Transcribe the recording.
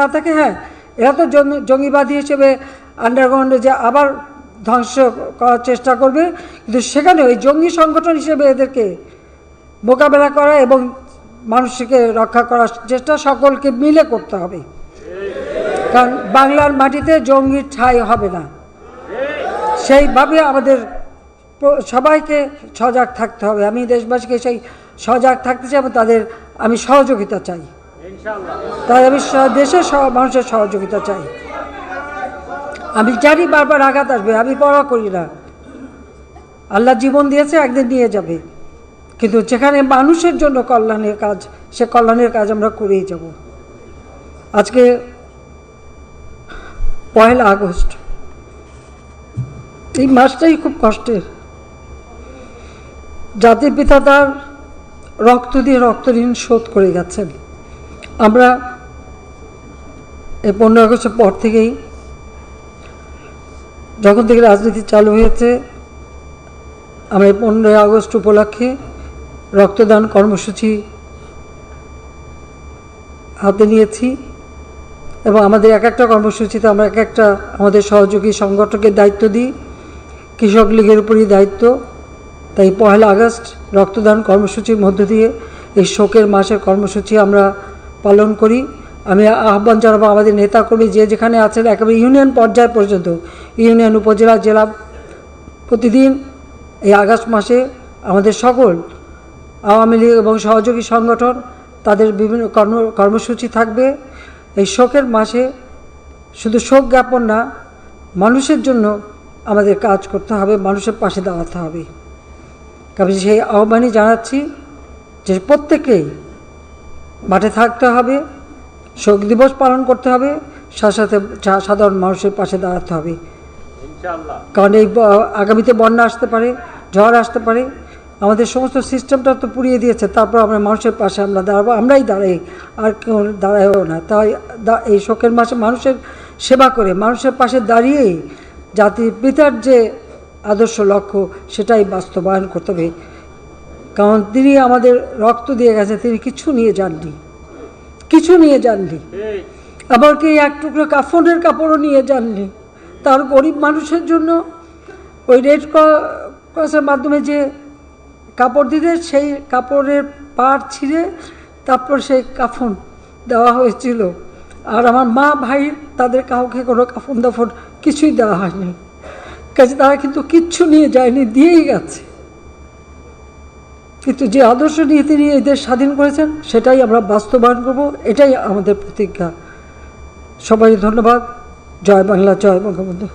না থাকে হ্যাঁ এরা তো জঙ্গিবাদী হিসেবে আন্ডারগ্রাউন্ডে যে আবার ধ্বংস করার চেষ্টা করবে, কিন্তু সেখানে ওই জঙ্গি সংগঠন হিসেবে এদেরকে মোকাবেলা করা এবং মানুষকে রক্ষা করার চেষ্টা সকলকে মিলে করতে হবে। কারণ বাংলার মাটিতে জঙ্গির ঠাঁই হবে না। সেইভাবে আমাদের সবাইকে সজাগ থাকতে হবে। আমি দেশবাসীকে সেই সজাগ থাকতে চাই এবং তাদের আমি সহযোগিতা চাই। তাই আমি দেশের সব মানুষের সহযোগিতা চাই। আমি জানি বারবার আঘাত আসবে, আমি পড়া করি না। আল্লাহ জীবন দিয়েছে, একদিন নিয়ে যাবে। কিন্তু যেখানে মানুষের জন্য কল্যাণের কাজ, সে কল্যাণের কাজ আমরা করেই যাব। আজকে পয়লা আগস্ট। এই মাসটাই খুব কষ্টের। জাতির পিতা তার রক্ত দিয়ে রক্ত ঋণ শোধ করে গেছেন। আমরা এই পনেরো আগস্টের পর থেকেই যখন থেকে রাজনীতি চালু হয়েছে, আমরা এই পনেরোই আগস্ট উপলক্ষে রক্তদান কর্মসূচি হাতে নিয়েছি এবং আমাদের এক একটা কর্মসূচিতে আমরা এক একটা আমাদের সহযোগী সংগঠকের দায়িত্ব দিই, কৃষক লীগের উপরই দায়িত্ব। তাই পয়লা আগস্ট রক্তদান কর্মসূচির মধ্য দিয়ে এই শোকের মাসের কর্মসূচি আমরা পালন করি। আমি আহ্বান জানাব আমাদের নেতাকর্মী যে যেখানে আছেন, একেবারে ইউনিয়ন পর্যায় পর্যন্ত, ইউনিয়ন, উপজেলা, জেলা, প্রতিদিন এই আগস্ট মাসে আমাদের সকল আওয়ামী লীগ এবং সহযোগী সংগঠন তাদের বিভিন্ন কর্ম, কর্মসূচি থাকবে। এই শোকের মাসে শুধু শোক জ্ঞাপন না, মানুষের জন্য আমাদের কাজ করতে হবে, মানুষের পাশে দাঁড়াতে হবে। কারণ সেই আহ্বানই জানাচ্ছি যে প্রত্যেকেই মাঠে থাকতে হবে শোক দিবস পালন করতে হবে সাথে সাথে সাধারণ মানুষের পাশে দাঁড়াতে হবে। কারণ এই আগামীতে বন্যা আসতে পারে ঝড় আসতে পারে আমাদের সমস্ত সিস্টেমটা তো পুড়িয়ে দিয়েছে তারপর আমরা মানুষের পাশে আমরা দাঁড়াবো আমরাই দাঁড়াই আর কেউ দাঁড়ায়ও না। তাই এই শোকের মাসে মানুষের সেবা করে মানুষের পাশে দাঁড়িয়েই জাতির পিতার যে আদর্শ লক্ষ্য সেটাই বাস্তবায়ন করতে হবে। কারণ তিনি আমাদের রক্ত দিয়ে গেছে, তিনি কিছু নিয়ে যাননি। কিছু নিয়ে যাননি। আবার কি এক টুকরো কাফনের কাপড়ও নিয়ে যাননি। তার গরিব মানুষের জন্য ওই রেড ক্রসের মাধ্যমে যে কাপড় দিতে, সেই কাপড়ের পাড় ছিঁড়ে তারপর সেই কাফন দেওয়া হয়েছিল। আর আমার মা ভাই তাদের কাউকে কোনো কাফন দাফন কিছুই দেওয়া হয়নি। কাজে তারা কিন্তু কিচ্ছু নিয়ে যায়নি, দিয়েই গেছে। কিন্তু যে আদর্শ নিয়ে তিনি এই দেশ স্বাধীন করেছেন, সেটাই আমরা বাস্তবায়ন করব, এটাই আমাদের প্রতিজ্ঞা। সবাই ধন্যবাদ। জয় বাংলা, জয় বঙ্গবন্ধু।